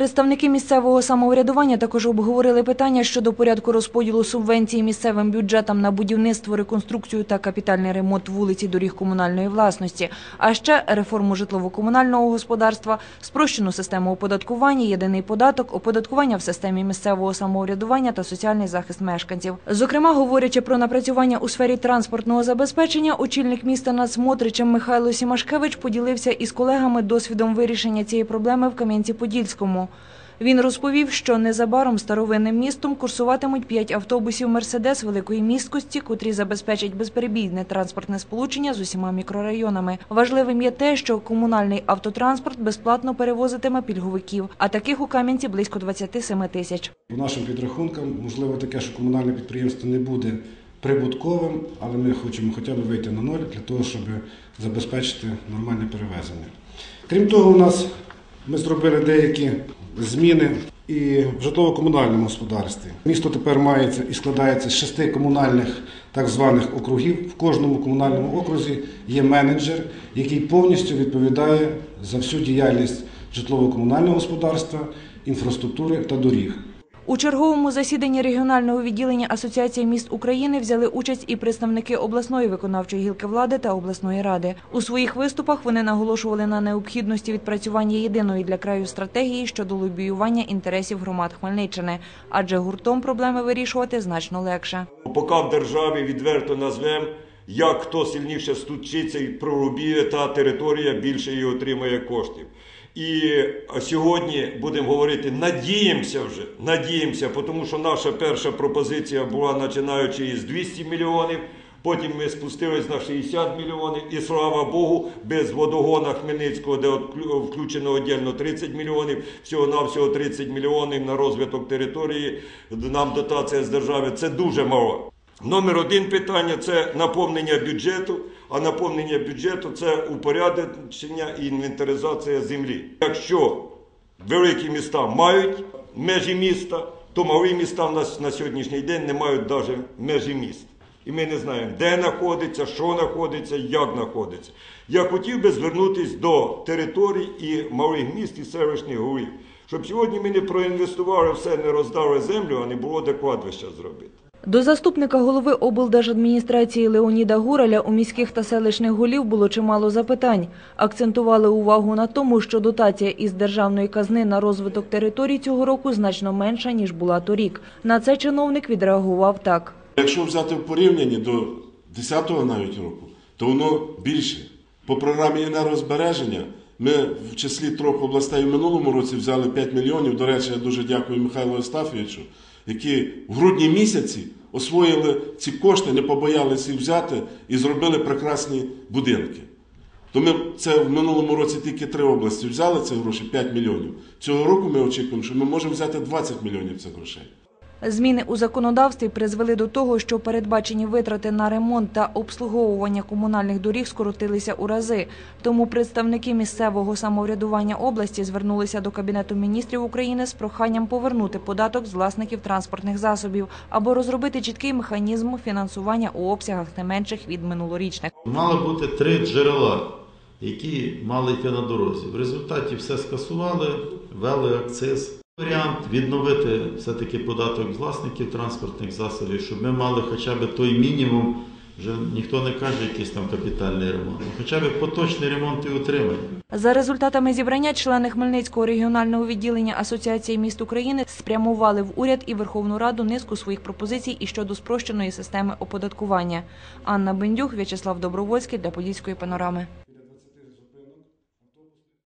Представники місцевого самоврядування також обговорили питання щодо порядку розподілу субвенції місцевим бюджетам на будівництво, реконструкцію та капітальний ремонт вулиці доріг комунальної власності, а ще реформу житлово-комунального господарства, спрощену систему оподаткування, єдиний податок, оподаткування в системі місцевого самоврядування та соціальний захист мешканців. Зокрема, говорячи про напрацювання у сфері транспортного забезпечення, очільник міста Нацмотричем Михайло Сімашкевич поділився із колегами досвідом вирішення цієї проблеми в Кам'янці-Подільському. Він розповів, що незабаром старовинним містом курсуватимуть п'ять автобусів «Мерседес» великої місткості, котрі забезпечать безперебійне транспортне сполучення з усіма мікрорайонами. Важливим є те, що комунальний автотранспорт безплатно перевозитиме пільговиків, а таких у Кам'янці близько 27 тисяч. По нашим підрахункам, можливо, таке, що комунальне підприємство не буде прибутковим, але ми хочемо хоча б вийти на ноль для того, щоб забезпечити нормальне перевезення. Крім того, у нас ми зробили деякі зміни і в житлово-комунальному господарстві. Місто тепер мається і складається з шести комунальних так званих округів. В кожному комунальному окрузі є менеджер, який повністю відповідає за всю діяльність житлово-комунального господарства, інфраструктури та доріг. У черговому засіданні регіонального відділення Асоціації міст України взяли участь і представники обласної виконавчої гілки влади та обласної ради. У своїх виступах вони наголошували на необхідності відпрацювання єдиної для краю стратегії щодо лобіювання інтересів громад Хмельниччини, адже гуртом проблеми вирішувати значно легше. Поки в державі відверто назвемо, як хто сильніше стучиться і прорубіє, та територія більше і отримає коштів. І сьогодні будемо говорити, надіємося вже, надіємося, тому що наша перша пропозиція була починаючи із 200 мільйонів. Потім ми спустились на 60 мільйонів, і слава Богу, без водогона Хмельницького, де включено віддільно 30 мільйонів, всього навсього 30 мільйонів на розвиток території. Нам дотація з держави це дуже мало. Номер один питання це наповнення бюджету, а наповнення бюджету це упорядочення і інвентаризація землі. Якщо великі міста мають межі міста, то малі міста в нас на сьогоднішній день не мають навіть межі міст. І ми не знаємо, де знаходиться, що знаходиться, як знаходиться. Я хотів би звернутися до територій і малих міст і селищних голів, щоб сьогодні ми не проінвестували все, не роздали землю, а не було де кладовища зробити. До заступника голови облдержадміністрації Леоніда Гураля у міських та селищних голів було чимало запитань. Акцентували увагу на тому, що дотація із державної казни на розвиток територій цього року значно менша, ніж була торік. На це чиновник відреагував так. Якщо взяти в порівнянні до 10-го навіть року, то воно більше. По програмі енергозбереження ми в числі трьох областей в минулому році взяли 5 мільйонів. До речі, я дуже дякую Михайлу Остафійовичу, які в грудні місяці освоїли ці кошти, не побоялися їх взяти і зробили прекрасні будинки. То ми це в минулому році тільки три області взяли ці гроші 5 мільйонів. Цього року ми очікуємо, що ми можемо взяти 20 мільйонів цих грошей. Зміни у законодавстві призвели до того, що передбачені витрати на ремонт та обслуговування комунальних доріг скоротилися у рази. Тому представники місцевого самоврядування області звернулися до Кабінету міністрів України з проханням повернути податок з власників транспортних засобів або розробити чіткий механізм фінансування у обсягах не менших від минулорічних. Мало бути три джерела, які мали йти на дорозі. В результаті все скасували, ввели акциз. Варіант відновити все-таки податок з власників транспортних засобів, щоб ми мали хоча б той мінімум, вже ніхто не каже якийсь там капітальний ремонт, хоча б поточний ремонт і утримання. За результатами зібрання члени Хмельницького регіонального відділення Асоціації міст України спрямували в уряд і Верховну Раду низку своїх пропозицій і щодо спрощеної системи оподаткування. Анна Бендюх, В'ячеслав Добровольський для Подільської панорами.